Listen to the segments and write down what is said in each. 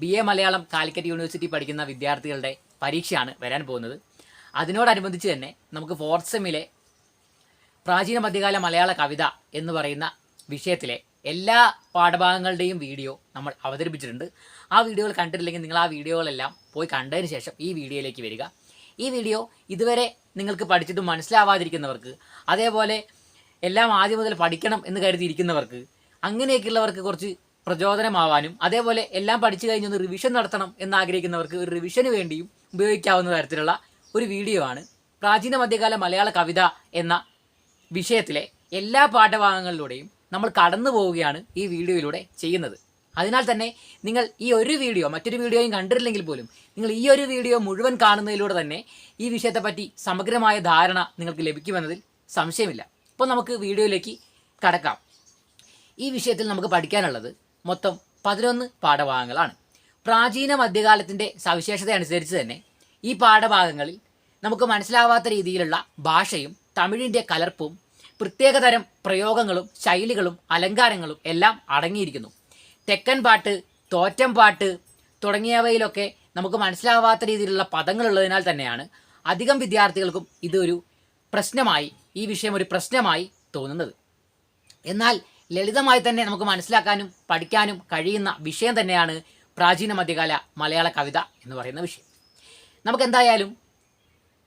B A Malayalam Calicut university പഠിക്കുന്ന വിദ്യാർത്ഥികളുടെ പരീക്ഷയാണ് വരാൻ പോകുന്നത്. അതിനോടനുബന്ധിച്ച് തന്നെ നമുക്ക് ഫോർത്ത് പ്രാചീന മധ്യകാല മലയാള കവിത എന്ന് പറയുന്ന വിഷയത്തിലെ എല്ലാ പാഠഭാഗങ്ങളുടെയും വീഡിയോ നമ്മൾ അവതരിപ്പിച്ചിട്ടുണ്ട്. ആ വീഡിയോകൾ കണ്ടിട്ടില്ലെങ്കിൽ നിങ്ങൾ ആ വീഡിയോകളെല്ലാം പോയി കണ്ടതിന് ശേഷം ഈ വീഡിയോയിലേക്ക് വരിക. ഈ വീഡിയോ ഇതുവരെ നിങ്ങൾക്ക് പഠിച്ചിട്ട് മനസ്സിലാവാതിരിക്കുന്നവർക്ക് അതേപോലെ എല്ലാം ആദ്യം മുതൽ പഠിക്കണം എന്ന് കരുതിയിരിക്കുന്നവർക്ക് അങ്ങനെയൊക്കെയുള്ളവർക്ക് കുറച്ച് പ്രചോദനമാവാനും അതേപോലെ എല്ലാം പഠിച്ചു കഴിഞ്ഞൊന്ന് റിവിഷൻ നടത്തണം എന്നാഗ്രഹിക്കുന്നവർക്ക് ഒരു റിവിഷന് വേണ്ടിയും ഉപയോഗിക്കാവുന്ന തരത്തിലുള്ള ഒരു വീഡിയോ ആണ് പ്രാചീന മധ്യകാല മലയാള കവിത എന്ന വിഷയത്തിലെ എല്ലാ പാഠഭാഗങ്ങളിലൂടെയും നമ്മൾ കടന്നു പോവുകയാണ് ഈ വീഡിയോയിലൂടെ ചെയ്യുന്നത്. അതിനാൽ തന്നെ നിങ്ങൾ ഈ ഒരു വീഡിയോ മറ്റൊരു വീഡിയോയും കണ്ടിട്ടില്ലെങ്കിൽ പോലും നിങ്ങൾ ഈ ഒരു വീഡിയോ മുഴുവൻ കാണുന്നതിലൂടെ തന്നെ ഈ വിഷയത്തെപ്പറ്റി സമഗ്രമായ ധാരണ നിങ്ങൾക്ക് ലഭിക്കുമെന്നതിൽ സംശയമില്ല. അപ്പോൾ നമുക്ക് വീഡിയോയിലേക്ക് കടക്കാം. ഈ വിഷയത്തിൽ നമുക്ക് പഠിക്കാനുള്ളത് മൊത്തം പതിനൊന്ന് പാഠഭാഗങ്ങളാണ്. പ്രാചീന മധ്യകാലത്തിന്റെ സവിശേഷത അനുസരിച്ച് തന്നെ ഈ പാഠഭാഗങ്ങളിൽ നമുക്ക് മനസ്സിലാവാത്ത രീതിയിലുള്ള ഭാഷയും തമിഴിന്റെ കലർപ്പും പ്രത്യേകതരം പ്രയോഗങ്ങളും ശൈലികളും അലങ്കാരങ്ങളും എല്ലാം അടങ്ങിയിരിക്കുന്നു. തെക്കൻ പാട്ട് തോറ്റം പാട്ട് തുടങ്ങിയവയിലൊക്കെ നമുക്ക് മനസ്സിലാവാത്ത രീതിയിലുള്ള പദങ്ങളുള്ളതിനാൽ തന്നെയാണ് അധികം വിദ്യാർത്ഥികൾക്കും ഇതൊരു പ്രശ്നമായി ഈ വിഷയം ഒരു പ്രശ്നമായി തോന്നുന്നത്. എന്നാൽ ലളിതമായി തന്നെ നമുക്ക് മനസ്സിലാക്കാനും പഠിക്കാനും കഴിയുന്ന വിഷയം തന്നെയാണ് പ്രാചീന മധ്യകാല മലയാള കവിത എന്ന് പറയുന്ന വിഷയം. നമുക്ക് എന്തായാലും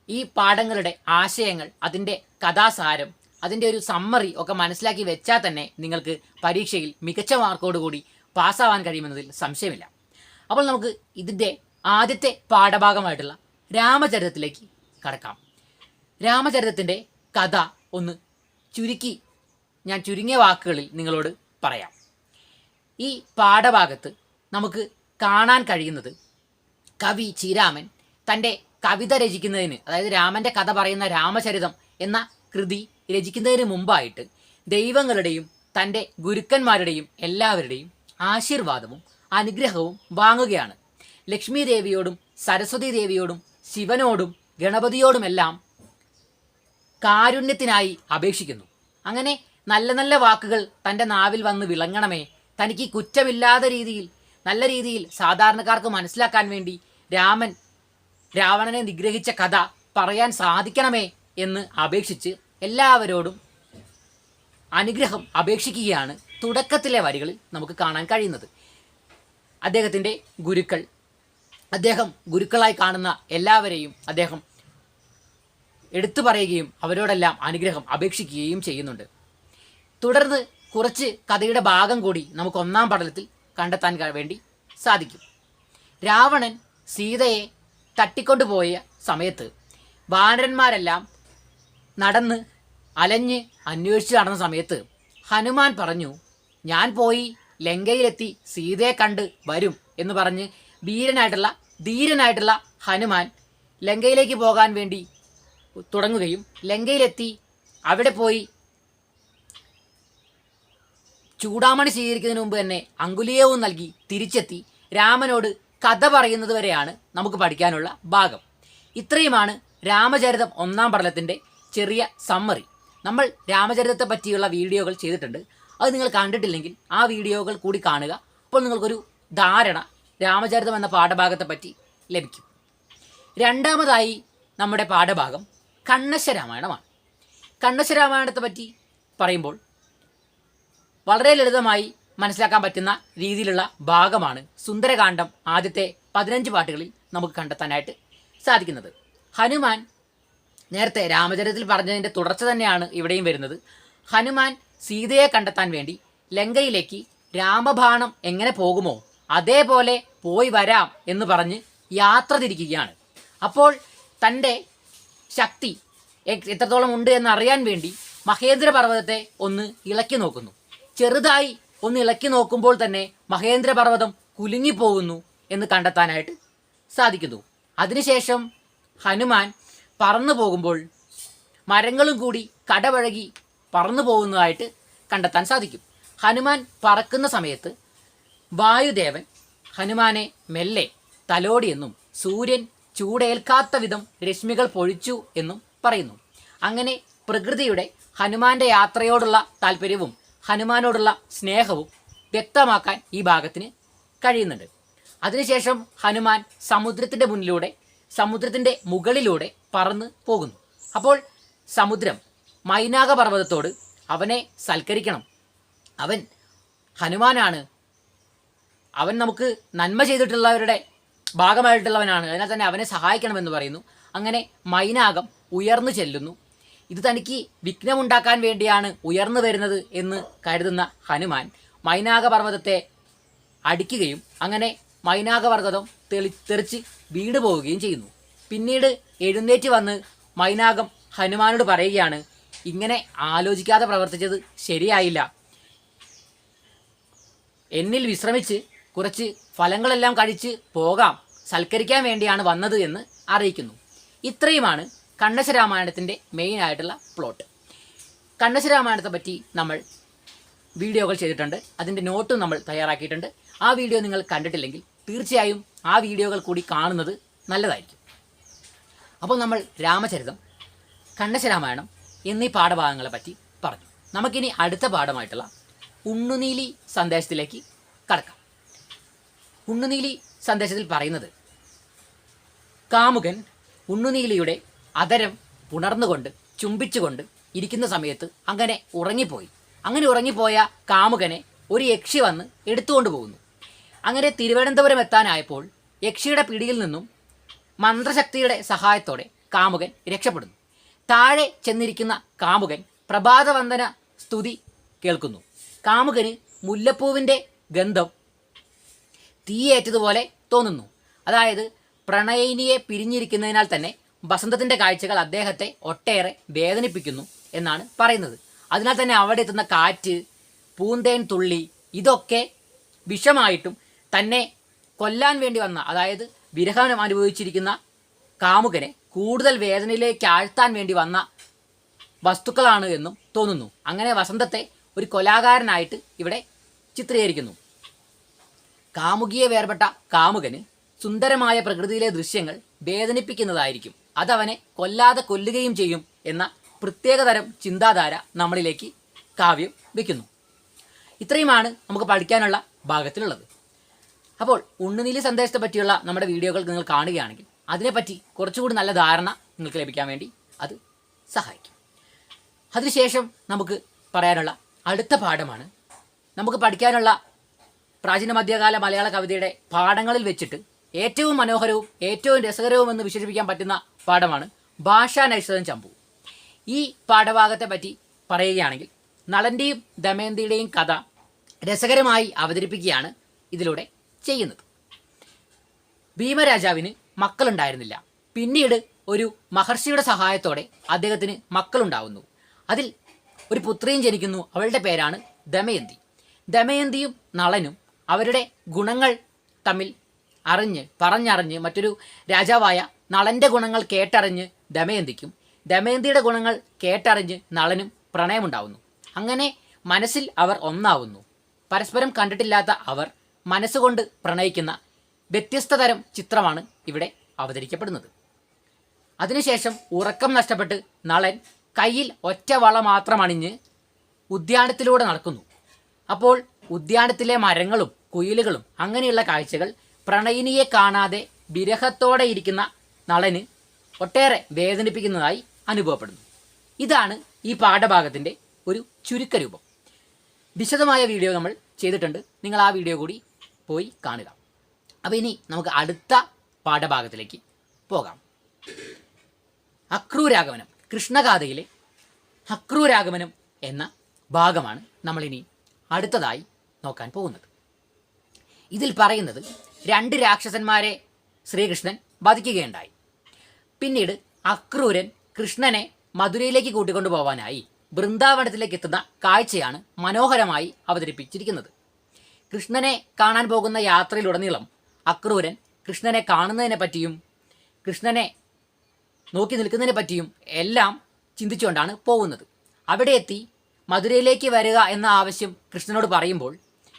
ഈ പാഠങ്ങളുടെ ആശയങ്ങൾ അതിന്റെ കഥാസാരം അതിന്റെ ഒരു സമ്മറി ഒക്കെ മനസ്സിലാക്കി വെച്ചാൽ തന്നെ നിങ്ങൾക്ക് പരീക്ഷയിൽ മികച്ച മാർക്കോടുകൂടി പാസ്സാവാൻ കഴിയുമെന്നതിൽ സംശയമില്ല. അപ്പോൾ നമുക്ക് ഇതിന്റെ ആദ്യത്തെ പാഠഭാഗമായിട്ടുള്ള രാമചരിതത്തിലേക്ക് കടക്കാം. രാമചരിതത്തിന്റെ കഥ ഒന്ന് ചുരുക്കി ഞാൻ ചുരുങ്ങിയ വാക്കുകളിൽ നിങ്ങളോട് പറയാം. ഈ പാഠഭാഗത്ത് നമുക്ക് കാണാൻ കഴിയുന്നത് കവി ചീരാമൻ തന്റെ കവിത രചിക്കുന്നതിന് അതായത് രാമന്റെ കഥ പറയുന്ന രാമചരിതം എന്ന കൃതി രചിക്കുന്നതിന് മുമ്പായിട്ട് ദൈവങ്ങളുടെയും തന്റെ ഗുരുക്കന്മാരുടെയും എല്ലാവരുടെയും ആശീർവാദവും അനുഗ്രഹവും വാങ്ങുകയാണ്. ലക്ഷ്മി ദേവിയോടും സരസ്വതി ദേവിയോടും ശിവനോടും ഗണപതിയോടുമെല്ലാം കാരുണ്യത്തിനായി അപേക്ഷിക്കുന്നു. അങ്ങനെ നല്ല നല്ല വാക്കുകൾ തന്റെ നാവിൽ വന്ന് വിളങ്ങണമേ. തനിക്ക് കുറ്റമില്ലാത്ത രീതിയിൽ നല്ല രീതിയിൽ സാധാരണക്കാർക്ക് മനസ്സിലാക്കാൻ വേണ്ടി രാമൻ രാവണനെ നിഗ്രഹിച്ച കഥ പറയാൻ സാധിക്കണമേ എന്ന് അപേക്ഷിച്ച് എല്ലാവരോടും അനുഗ്രഹം അപേക്ഷിക്കുകയാണ് തുടക്കത്തിലെ വരികളിൽ നമുക്ക് കാണാൻ കഴിയുന്നത്. അദ്ദേഹത്തിന്റെ ഗുരുക്കൾ അദ്ദേഹം ഗുരുക്കളായി കാണുന്ന എല്ലാവരെയും അദ്ദേഹം എടുത്തു പറയുകയും അവരോടെല്ലാം അനുഗ്രഹം അപേക്ഷിക്കുകയും ചെയ്യുന്നുണ്ട്. തുടർന്ന് കുറച്ച് കഥയുടെ ഭാഗം കൂടി നമുക്ക് ഒന്നാം പടലത്തിൽ കണ്ടെത്താൻ വേണ്ടി സാധിക്കും. രാവണൻ സീതയെ തട്ടിക്കൊണ്ടുപോയ സമയത്ത് വാനരന്മാരെല്ലാം നടന്ന് അലഞ്ഞ് അന്വേഷിച്ച് നടന്ന സമയത്ത് ഹനുമാൻ പറഞ്ഞു ഞാൻ പോയി ലങ്കയിലെത്തി സീതയെ കണ്ട് വരും എന്ന് പറഞ്ഞ് വീരനായിട്ടുള്ള ധീരനായിട്ടുള്ള ഹനുമാൻ ലങ്കയിലേക്ക് പോകാൻ വേണ്ടി തുടങ്ങുകയും ലങ്കയിലെത്തി അവിടെ പോയി ചൂടാമണി സ്വീകരിക്കുന്നതിന് മുമ്പ് തന്നെ അങ്കുലീയവും നൽകി തിരിച്ചെത്തി. രാമനോട് കഥ പറയുന്നത് വരെയാണ് നമുക്ക് പഠിക്കാനുള്ള ഭാഗം. ഇത്രയുമാണ് രാമചരിതം ഒന്നാം പഠനത്തിന്റെ ചെറിയ സമ്മറി നമ്മൾ രാമചരിതത്തെ പറ്റിയുള്ള വീഡിയോകൾ ചെയ്തിട്ടുണ്ട്. അത് നിങ്ങൾ കണ്ടിട്ടില്ലെങ്കിൽ ആ വീഡിയോകൾ കൂടി കാണുക. അപ്പോൾ നിങ്ങൾക്കൊരു ധാരണ രാമചരിതം എന്ന പാഠഭാഗത്തെ പറ്റി ലഭിക്കും. രണ്ടാമതായി നമ്മുടെ പാഠഭാഗം കണ്ണശ രാമായണമാണ് കണ്ണശ രാമായണത്തെ പറ്റി പറയുമ്പോൾ വളരെ ലളിതമായി മനസ്സിലാക്കാൻ പറ്റുന്ന രീതിയിലുള്ള ഭാഗമാണ് സുന്ദരകാന്ഡം ആദ്യത്തെ പതിനഞ്ച് പാട്ടുകളിൽ നമുക്ക് കണ്ടെത്താനായിട്ട് സാധിക്കുന്നത്. ഹനുമാൻ നേരത്തെ രാമചരിതത്തിൽ പറഞ്ഞതിന്റെ തുടർച്ച തന്നെയാണ് ഇവിടെയും വരുന്നത്. ഹനുമാൻ സീതയെ കണ്ടെത്താൻ വേണ്ടി ലങ്കയിലേക്ക് രാമബാണം എങ്ങനെ പോകുമോ അതേപോലെ പോയി വരാം എന്ന് പറഞ്ഞ് യാത്ര തിരിക്കുകയാണ്. അപ്പോൾ തന്റെ ശക്തി എത്രത്തോളം ഉണ്ട് എന്ന് അറിയാൻ വേണ്ടി മഹേന്ദ്ര പർവതത്തെ ഒന്ന് ഇളക്കി നോക്കുന്നു. ചെറുതായി ഒന്ന് ഇളക്കി നോക്കുമ്പോൾ തന്നെ മഹേന്ദ്രപർവതം കുലുങ്ങിപ്പോകുന്നു എന്ന് കണ്ടെത്താനായിട്ട് സാധിക്കുന്നു. അതിനുശേഷം ഹനുമാൻ പറന്നു പോകുമ്പോൾ മരങ്ങളും കൂടി കടപഴകി പറന്നു പോകുന്നതായിട്ട് കണ്ടെത്താൻ സാധിക്കും. ഹനുമാൻ പറക്കുന്ന സമയത്ത് വായുദേവൻ ഹനുമാനെ മെല്ലെ തലോടിയെന്നും സൂര്യൻ ചൂടേൽക്കാത്ത വിധം രശ്മികൾ പൊഴിച്ചു എന്നും പറയുന്നു. അങ്ങനെ പ്രകൃതിയുടെ ഹനുമാന്റെ യാത്രയോടുള്ള താല്പര്യവും ഹനുമാനോടുള്ള സ്നേഹവും വ്യക്തമാക്കാൻ ഈ ഭാഗത്തിന് കഴിയുന്നുണ്ട്. അതിനുശേഷം ഹനുമാൻ സമുദ്രത്തിന്റെ മുന്നിലൂടെ സമുദ്രത്തിന്റെ മുകളിലൂടെ പറന്ന് പോകുന്നു. അപ്പോൾ സമുദ്രം മൈനാക പർവതത്തോട് അവനെ സൽക്കരിക്കണം. അവൻ ഹനുമാനാണ്. അവൻ നമുക്ക് നന്മ ചെയ്തിട്ടുള്ളവരുടെ ഭാഗമായിട്ടുള്ളവനാണ്. അതിനാൽ തന്നെ അവനെ സഹായിക്കണമെന്ന് പറയുന്നു. അങ്ങനെ മൈനാകം ഉയർന്നു ചെല്ലുന്നു. ഇത് തനിക്ക് വിഘ്നമുണ്ടാക്കാൻ വേണ്ടിയാണ് ഉയർന്നു വരുന്നത് എന്ന് കരുതുന്ന ഹനുമാൻ മൈനാക പർവതത്തെ അടിക്കുകയും അങ്ങനെ മൈനാക പർവതം തെളി തെറിച്ച് വീട് പോവുകയും ചെയ്യുന്നു. പിന്നീട് എഴുന്നേറ്റ് വന്ന് മൈനാകം ഹനുമാനോട് പറയുകയാണ് ഇങ്ങനെ ആലോചിക്കാതെ പ്രവർത്തിച്ചത് ശരിയായില്ല. എന്നിൽ വിശ്രമിച്ച് കുറച്ച് ഫലങ്ങളെല്ലാം കഴിച്ച് പോകാം. സൽക്കരിക്കാൻ വേണ്ടിയാണ് വന്നത് എന്ന് അറിയിക്കുന്നു. ഇത്രയുമാണ് കണ്ണശരാമായണത്തിന്റെ മെയിൻ ആയിട്ടുള്ള പ്ലോട്ട് കണ്ണശരാമായണത്തെ പറ്റി നമ്മൾ വീഡിയോകൾ ചെയ്തിട്ടുണ്ട്. അതിന്റെ നോട്ടും നമ്മൾ തയ്യാറാക്കിയിട്ടുണ്ട്. ആ വീഡിയോ നിങ്ങൾ കണ്ടിട്ടില്ലെങ്കിൽ തീർച്ചയായും ആ വീഡിയോകൾ കൂടി കാണുന്നത് നല്ലതായിരിക്കും. അപ്പോൾ നമ്മൾ രാമചരിതം കണ്ണശരാമായണം എന്നീ പാഠഭാഗങ്ങളെ പറ്റി പറഞ്ഞു. നമുക്കിനി അടുത്ത പാഠമായിട്ടുള്ള ഉണ്ണുനീലി സന്ദേശത്തിലേക്ക് കടക്കാം. ഉണ്ണുനീലി സന്ദേശത്തിൽ പറയുന്നത് കാമുകൻ ഉണ്ണുനീലിയുടെ അതരം ഉണർന്നുകൊണ്ട് ചുംബിച്ചുകൊണ്ട് ഇരിക്കുന്ന സമയത്ത് അങ്ങനെ ഉറങ്ങിപ്പോയി. അങ്ങനെ ഉറങ്ങിപ്പോയ കാമുകനെ ഒരു യക്ഷി വന്ന് എടുത്തുകൊണ്ട് പോകുന്നു. അങ്ങനെ തിരുവനന്തപുരം എത്താനായപ്പോൾ യക്ഷിയുടെ പിടിയിൽ നിന്നും മന്ത്രശക്തിയുടെ സഹായത്തോടെ കാമുകൻ രക്ഷപ്പെടുന്നു. താഴെ ചെന്നിരിക്കുന്ന കാമുകൻ പ്രഭാതവന്ദന സ്തുതി കേൾക്കുന്നു. കാമുകന് മുല്ലപ്പൂവിന്റെ ഗന്ധം തീയേറ്റതുപോലെ തോന്നുന്നു. അതായത് പ്രണയിനിയെ പിരിഞ്ഞിരിക്കുന്നതിനാൽ തന്നെ വസന്തത്തിന്റെ കാഴ്ചകൾ അദ്ദേഹത്തെ ഒട്ടേറെ വേദനിപ്പിക്കുന്നു എന്നാണ് പറയുന്നത്. അതിനാൽ തന്നെ അവിടെ എത്തുന്ന കാറ്റ് പൂന്തേൻ തുള്ളി ഇതൊക്കെ വിഷമായിട്ടും തന്നെ കൊല്ലാൻ വേണ്ടി വന്ന അതായത് വിരഹനം അനുഭവിച്ചിരിക്കുന്ന കാമുകനെ കൂടുതൽ വേദനയിലേക്ക് ആഴ്ത്താൻ വേണ്ടി വന്ന വസ്തുക്കളാണ് എന്നും തോന്നുന്നു. അങ്ങനെ വസന്തത്തെ ഒരു കൊലാകാരനായിട്ട് ഇവിടെ ചിത്രീകരിക്കുന്നു. കാമുകിയെ വേർപെട്ട കാമുകന് സുന്ദരമായ പ്രകൃതിയിലെ ദൃശ്യങ്ങൾ വേദനിപ്പിക്കുന്നതായിരിക്കും. അതവനെ കൊല്ലാതെ കൊല്ലുകയും ചെയ്യും എന്ന പ്രത്യേകതരം ചിന്താധാര നമ്മളിലേക്ക് കാവ്യം വയ്ക്കുന്നു ഇത്രയുമാണ് നമുക്ക് പഠിക്കാനുള്ള ഭാഗത്തിലുള്ളത്. അപ്പോൾ ഉണ്ണുനീലി സന്ദേശത്തെ പറ്റിയുള്ള നമ്മുടെ വീഡിയോകൾ നിങ്ങൾ കാണുകയാണെങ്കിൽ അതിനെപ്പറ്റി കുറച്ചുകൂടി നല്ല ധാരണ നിങ്ങൾക്ക് ലഭിക്കാൻ വേണ്ടി അത് സഹായിക്കും. അതിനുശേഷം നമുക്ക് പറയാനുള്ള അടുത്ത പാഠമാണ്. നമുക്ക് പഠിക്കാനുള്ള പ്രാചീന മധ്യകാല മലയാള കവിതയുടെ പാഠങ്ങളിൽ വെച്ചിട്ട് ഏറ്റവും മനോഹരവും ഏറ്റവും രസകരവും എന്ന് വിശേഷിപ്പിക്കാൻ പറ്റുന്ന പാഠമാണ് ഭാഷാ നൈശ്വരം ചമ്പു. ഈ പാഠഭാഗത്തെ പറ്റി പറയുകയാണെങ്കിൽ നളന്റെയും ദമയന്തിയുടെയും കഥ രസകരമായി അവതരിപ്പിക്കുകയാണ് ഇതിലൂടെ ചെയ്യുന്നത്. ഭീമരാജാവിന് മക്കളുണ്ടായിരുന്നില്ല. പിന്നീട് ഒരു മഹർഷിയുടെ സഹായത്തോടെ അദ്ദേഹത്തിന് മക്കളുണ്ടാവുന്നു. അതിൽ ഒരു പുത്രിയും ജനിക്കുന്നു. അവളുടെ പേരാണ് ദമയന്തി. ദമയന്തിയും നളനും അവരുടെ ഗുണങ്ങൾ തമ്മിൽ അറിഞ്ഞ് പറഞ്ഞറിഞ്ഞ് മറ്റൊരു രാജാവായ നളന്റെ ഗുണങ്ങൾ കേട്ടറിഞ്ഞ് ദമയന്തിക്കും ദമയന്തിയുടെ ഗുണങ്ങൾ കേട്ടറിഞ്ഞ് നളനും പ്രണയമുണ്ടാവുന്നു. അങ്ങനെ മനസ്സിൽ അവർ ഒന്നാവുന്നു. പരസ്പരം കണ്ടിട്ടില്ലാത്ത അവർ മനസ്സുകൊണ്ട് പ്രണയിക്കുന്ന വ്യത്യസ്ത തരം ചിത്രമാണ് ഇവിടെ അവതരിക്കപ്പെടുന്നത്. അതിനുശേഷം ഉറക്കം നഷ്ടപ്പെട്ട് നളൻ കയ്യിൽ ഒറ്റ വള മാത്രം അണിഞ്ഞ് ഉദ്യാനത്തിലൂടെ നടക്കുന്നു. അപ്പോൾ ഉദ്യാനത്തിലെ മരങ്ങളും കുയിലുകളും അങ്ങനെയുള്ള കാഴ്ചകൾ പ്രണയിനിയെ കാണാതെ വിരഹത്തോടെ ഇരിക്കുന്ന നളന് ഒട്ടേറെ വേദനിപ്പിക്കുന്നതായി അനുഭവപ്പെടുന്നു. ഇതാണ് ഈ പാഠഭാഗത്തിന്റെ ഒരു ചുരുക്കരൂപം വിശദമായ വീഡിയോ നമ്മൾ ചെയ്തിട്ടുണ്ട്. നിങ്ങൾ ആ വീഡിയോ കൂടി പോയി കാണുക. അപ്പോൾ ഇനി നമുക്ക് അടുത്ത പാഠഭാഗത്തിലേക്ക് പോകാം. അക്രൂരാഗമനം കൃഷ്ണഗാഥയിലെ അക്രൂരാഗമനം എന്ന ഭാഗമാണ് നമ്മളിനി അടുത്തതായി നോക്കാൻ പോകുന്നത്. ഇതിൽ പറയുന്നത് രണ്ട് രാക്ഷസന്മാരെ ശ്രീകൃഷ്ണൻ വധിക്കുകയുണ്ടായി. പിന്നീട് അക്രൂരൻ കൃഷ്ണനെ മധുരയിലേക്ക് കൂട്ടിക്കൊണ്ടു പോവാനായി ബൃന്ദാവനത്തിലേക്ക് എത്തുന്ന കാഴ്ചയാണ് മനോഹരമായി അവതരിപ്പിച്ചിരിക്കുന്നത്. കൃഷ്ണനെ കാണാൻ പോകുന്ന യാത്രയിലുടനീളം അക്രൂരൻ കൃഷ്ണനെ കാണുന്നതിനെ പറ്റിയും കൃഷ്ണനെ നോക്കി നിൽക്കുന്നതിനെ പറ്റിയും എല്ലാം ചിന്തിച്ചുകൊണ്ടാണ് പോകുന്നത്. അവിടെ എത്തി മധുരയിലേക്ക് വരിക എന്ന ആവശ്യം കൃഷ്ണനോട് പറയുമ്പോൾ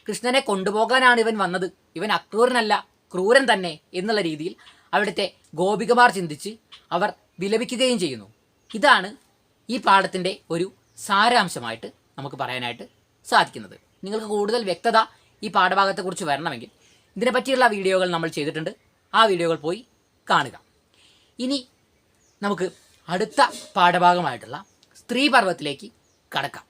കൃഷ്ണനെ കൊണ്ടുപോകാനാണ് ഇവൻ വന്നത്. ഇവൻ അക്രൂരനല്ല ക്രൂരൻ തന്നെ എന്നുള്ള രീതിയിൽ അവിടുത്തെ ഗോപികമാർ ചിന്തിച്ച് അവർ വിലപിക്കുകയും ചെയ്യുന്നു. ഇതാണ് ഈ പാഠത്തിന്റെ ഒരു സാരാംശമായിട്ട് നമുക്ക് പറയാനായിട്ട് സാധിക്കുന്നത്. നിങ്ങൾക്ക് കൂടുതൽ വ്യക്തത ഈ പാഠഭാഗത്തെക്കുറിച്ച് വരണമെങ്കിൽ ഇതിനെപ്പറ്റിയുള്ള വീഡിയോകൾ നമ്മൾ ചെയ്തിട്ടുണ്ട്. ആ വീഡിയോകൾ പോയി കാണുക. ഇനി നമുക്ക് അടുത്ത പാഠഭാഗമായിട്ടുള്ള സ്ത്രീ പർവത്തിലേക്ക് കടക്കാം.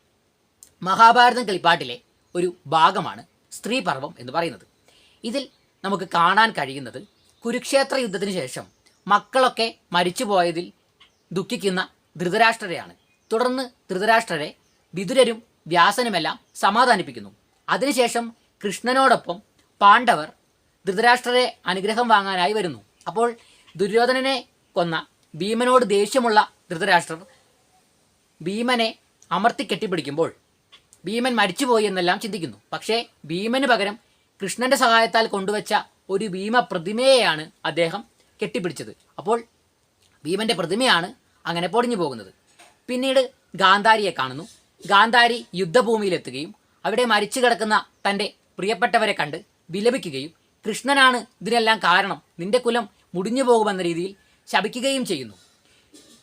മഹാഭാരതം കളിപ്പാട്ടിലെ ഒരു ഭാഗമാണ് സ്ത്രീ പർവം എന്ന് പറയുന്നത്. ഇതിൽ നമുക്ക് കാണാൻ കഴിയുന്നത് കുരുക്ഷേത്ര യുദ്ധത്തിന് ശേഷം മക്കളൊക്കെ മരിച്ചുപോയതിൽ ദുഃഖിക്കുന്ന ധൃതരാഷ്ട്രരെയാണ്. തുടർന്ന് ധൃതരാഷ്ട്രരെ വിതുരരും വ്യാസനുമെല്ലാം സമാധാനിപ്പിക്കുന്നു. അതിനുശേഷം കൃഷ്ണനോടൊപ്പം പാണ്ഡവർ ധൃതരാഷ്ട്രരെ അനുഗ്രഹം വാങ്ങാനായി വരുന്നു. അപ്പോൾ ദുര്യോധനനെ കൊന്ന ഭീമനോട് ദേഷ്യമുള്ള ധൃതരാഷ്ട്രർ ഭീമനെ അമർത്തി കെട്ടിപ്പിടിക്കുമ്പോൾ ഭീമൻ മരിച്ചുപോയി എന്നെല്ലാം ചിന്തിക്കുന്നു. പക്ഷേ ഭീമന് പകരം കൃഷ്ണന്റെ സഹായത്താൽ കൊണ്ടുവച്ച ഒരു ഭീമ പ്രതിമയെയാണ് അദ്ദേഹം കെട്ടിപ്പിടിച്ചത്. അപ്പോൾ ഭീമന്റെ പ്രതിമയാണ് അങ്ങനെ പൊടിഞ്ഞു പോകുന്നത്. പിന്നീട് ഗാന്ധാരിയെ കാണുന്നു. ഗാന്ധാരി യുദ്ധഭൂമിയിലെത്തുകയും അവിടെ മരിച്ചു കിടക്കുന്ന തന്റെ പ്രിയപ്പെട്ടവരെ കണ്ട് വിലപിക്കുകയും കൃഷ്ണനാണ് ഇതിനെല്ലാം കാരണം. നിന്റെ കുലം മുടിഞ്ഞു പോകുമെന്ന രീതിയിൽ ശപിക്കുകയും ചെയ്യുന്നു.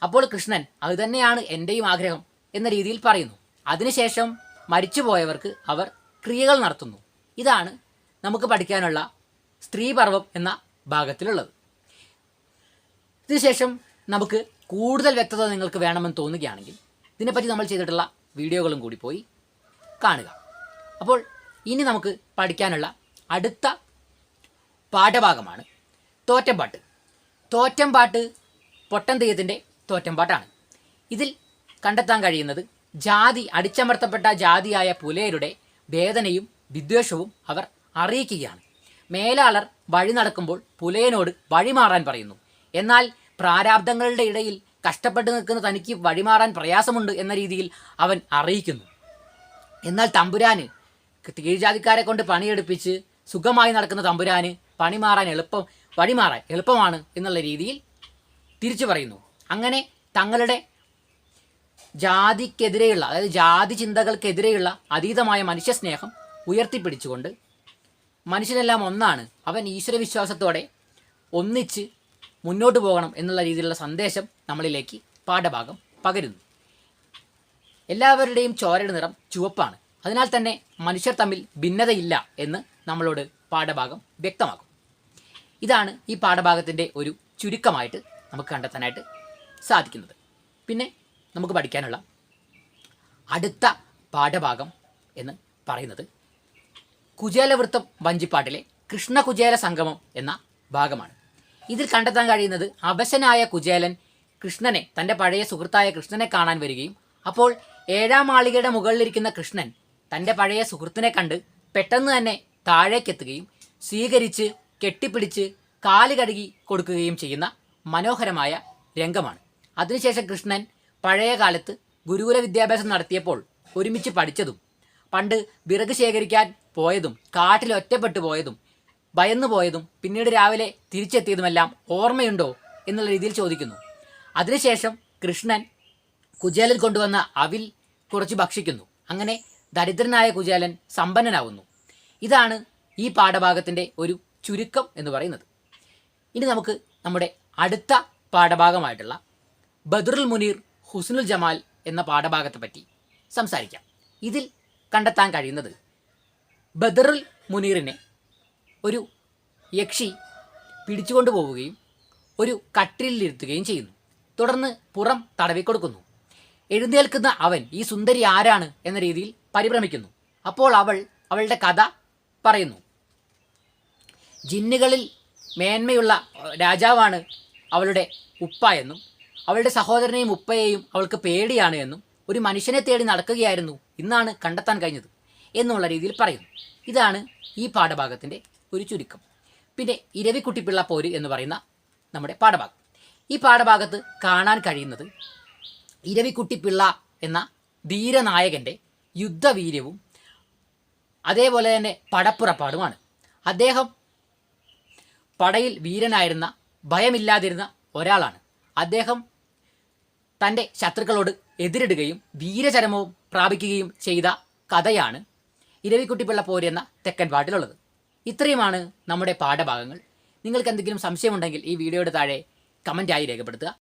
അപ്പോൾ കൃഷ്ണൻ അത് തന്നെയാണ് എന്റെയും ആഗ്രഹം എന്ന രീതിയിൽ പറയുന്നു. അതിനുശേഷം മരിച്ചുപോയവർക്ക് അവർ ക്രിയകൾ നടത്തുന്നു. ഇതാണ് നമുക്ക് പഠിക്കാനുള്ള സ്ത്രീപർവം എന്ന ഭാഗത്തിലുള്ളത്. ഇതിനുശേഷം നമുക്ക് കൂടുതൽ വ്യക്തത നിങ്ങൾക്ക് വേണമെന്ന് തോന്നുകയാണെങ്കിൽ ഇതിനെപ്പറ്റി നമ്മൾ ചെയ്തിട്ടുള്ള വീഡിയോകളും കൂടി പോയി കാണുക. അപ്പോൾ ഇനി നമുക്ക് പഠിക്കാനുള്ള അടുത്ത പാഠഭാഗമാണ് തോറ്റംപാട്ട്. തോറ്റംപാട്ട് പൊട്ടൻ തെയ്യത്തിന്റെ തോറ്റംപാട്ടാണ്. ഇതിൽ കണ്ടെത്താൻ കഴിയുന്നത് ജാതി അടിച്ചമർത്തപ്പെട്ട ജാതിയായ പുലയരുടെ വേദനയും വിദ്വേഷവും അവർ അറിയിക്കുകയാണ്. മേലാളർ വഴി നടക്കുമ്പോൾ പുലയനോട് വഴിമാറാൻ പറയുന്നു. എന്നാൽ പ്രാരാബ്ദങ്ങളുടെ ഇടയിൽ കഷ്ടപ്പെട്ട് നിൽക്കുന്ന തനിക്ക് വഴിമാറാൻ പ്രയാസമുണ്ട് എന്ന രീതിയിൽ അവൻ അറിയിക്കുന്നു. എന്നാൽ തമ്പുരാന് കീഴ്ജാതിക്കാരെ കൊണ്ട് പണിയെടുപ്പിച്ച് സുഖമായി നടക്കുന്ന തമ്പുരാന് പണി മാറാൻ എളുപ്പം വഴിമാറാൻ എളുപ്പമാണ് എന്നുള്ള രീതിയിൽ തിരിച്ചു പറയുന്നു. അങ്ങനെ തങ്ങളുടെ ജാതിക്കെതിരെയുള്ള അതായത് ജാതി ചിന്തകൾക്കെതിരെയുള്ള അതീതമായ മനുഷ്യസ്നേഹം ഉയർത്തിപ്പിടിച്ചുകൊണ്ട് മനുഷ്യനെല്ലാം ഒന്നാണ്. അവൻ ഈശ്വരവിശ്വാസത്തോടെ ഒന്നിച്ച് മുന്നോട്ട് പോകണം എന്നുള്ള രീതിയിലുള്ള സന്ദേശം നമ്മളിലേക്ക് പാഠഭാഗം പകരുന്നു. എല്ലാവരുടെയും ചോരയുടെ നിറം ചുവപ്പാണ്. അതിനാൽ തന്നെ മനുഷ്യർ തമ്മിൽ ഭിന്നതയില്ല എന്ന് നമ്മളോട് പാഠഭാഗം വ്യക്തമാക്കും. ഇതാണ് ഈ പാഠഭാഗത്തിന്റെ ഒരു ചുരുക്കമായിട്ട് നമുക്ക് കണ്ടെത്താനായിട്ട് സാധിക്കുന്നത്. പിന്നെ നമുക്ക് പഠിക്കാനുള്ള അടുത്ത പാഠഭാഗം എന്ന് പറയുന്നത് കുചേലവൃത്തം വഞ്ചിപ്പാട്ടിലെ കൃഷ്ണകുചേല സംഗമം എന്ന ഭാഗമാണ്. ഇതിൽ കണ്ടെത്താൻ കഴിയുന്നത് അവശനായ കുചേലൻ കൃഷ്ണനെ തന്റെ പഴയ സുഹൃത്തായ കൃഷ്ണനെ കാണാൻ വരികയും അപ്പോൾ ഏഴാം മാളികയുടെ മുകളിലിരിക്കുന്ന കൃഷ്ണൻ തന്റെ പഴയ സുഹൃത്തിനെ കണ്ട് പെട്ടെന്ന് തന്നെ താഴേക്കെത്തുകയും സ്വീകരിച്ച് കെട്ടിപ്പിടിച്ച് കാൽ കഴുകി കൊടുക്കുകയും ചെയ്യുന്ന മനോഹരമായ രംഗമാണ്. അതിനുശേഷം കൃഷ്ണൻ പഴയ കാലത്ത് ഗുരുകുല വിദ്യാഭ്യാസം നടത്തിയപ്പോൾ ഒരുമിച്ച് പഠിച്ചതും പണ്ട് വിറക് ശേഖരിക്കാൻ പോയതും കാട്ടിൽ ഒറ്റപ്പെട്ടു പോയതും ഭയന്നു പോയതും പിന്നീട് രാവിലെ തിരിച്ചെത്തിയതുമെല്ലാം ഓർമ്മയുണ്ടോ എന്നുള്ള രീതിയിൽ ചോദിക്കുന്നു. അതിനുശേഷം കൃഷ്ണൻ കുചേലൻ കൊണ്ടുവന്ന അവിൽ കുറച്ച് ഭക്ഷിക്കുന്നു. അങ്ങനെ ദരിദ്രനായ കുചേലൻ സമ്പന്നനാവുന്നു. ഇതാണ് ഈ പാഠഭാഗത്തിന്റെ ഒരു ചുരുക്കം എന്ന് പറയുന്നത്. ഇനി നമുക്ക് നമ്മുടെ അടുത്ത പാഠഭാഗമായിട്ടുള്ള ബദറുൽ മുനീർ ഹുസ്നുൽ ജമാൽ എന്ന പാഠഭാഗത്തെ പറ്റി സംസാരിക്കാം. ഇതിൽ കണ്ടെത്താൻ കഴിയുന്നത് ബദറുൽ മുനീറിനെ ഒരു യക്ഷി പിടിച്ചുകൊണ്ടു പോവുകയും ഒരു കട്ടിലിരുത്തുകയും ചെയ്യുന്നു. തുടർന്ന് പുറം തടവിക്കൊടുക്കുന്നു. എഴുന്നേൽക്കുന്ന അവൻ ഈ സുന്ദരി ആരാണ്? എന്ന രീതിയിൽ പരിഭ്രമിക്കുന്നു. അപ്പോൾ അവൾ അവളുടെ കഥ പറയുന്നു. ജിന്നുകളിൽ മേന്മയുള്ള രാജാവാണ് അവളുടെ ഉപ്പ എന്നും അവളുടെ സഹോദരനെയും ഉപ്പയെയും അവൾക്ക് പേടിയാണ് എന്നും ഒരു മനുഷ്യനെ തേടി നടക്കുകയായിരുന്നു ഇന്നാണ് കണ്ടെത്താൻ കഴിഞ്ഞത് എന്നുള്ള രീതിയിൽ പറയുന്നു. ഇതാണ് ഈ പാഠഭാഗത്തിന്റെ ഒരു ചുരുക്കം. പിന്നെ ഇരവിക്കുട്ടിപ്പിള്ള പോര് എന്ന് പറയുന്ന നമ്മുടെ പാഠഭാഗം. ഈ പാഠഭാഗത്ത് കാണാൻ കഴിയുന്നത് ഇരവിക്കുട്ടിപ്പിള്ള എന്ന ധീരനായകന്റെ യുദ്ധവീര്യവും അതേപോലെ തന്നെ പടപ്പുറപ്പാടുമാണ്. അദ്ദേഹം പടയിൽ വീരനായിരുന്ന ഭയമില്ലാതിരുന്ന ഒരാളാണ്. അദ്ദേഹം തന്റെ ശത്രുക്കളോട് എതിരിടുകയും വീരചരമവും പ്രാപിക്കുകയും ചെയ്ത കഥയാണ് ഇരവിക്കുട്ടിപ്പിള്ള പോര് എന്ന തെക്കൻ പാട്ടിലുള്ളത്. ഇത്രയുമാണ് നമ്മുടെ പാഠഭാഗങ്ങൾ. നിങ്ങൾക്ക് എന്തെങ്കിലും സംശയമുണ്ടെങ്കിൽ ഈ വീഡിയോയുടെ താഴെ കമന്റായി രേഖപ്പെടുത്തുക.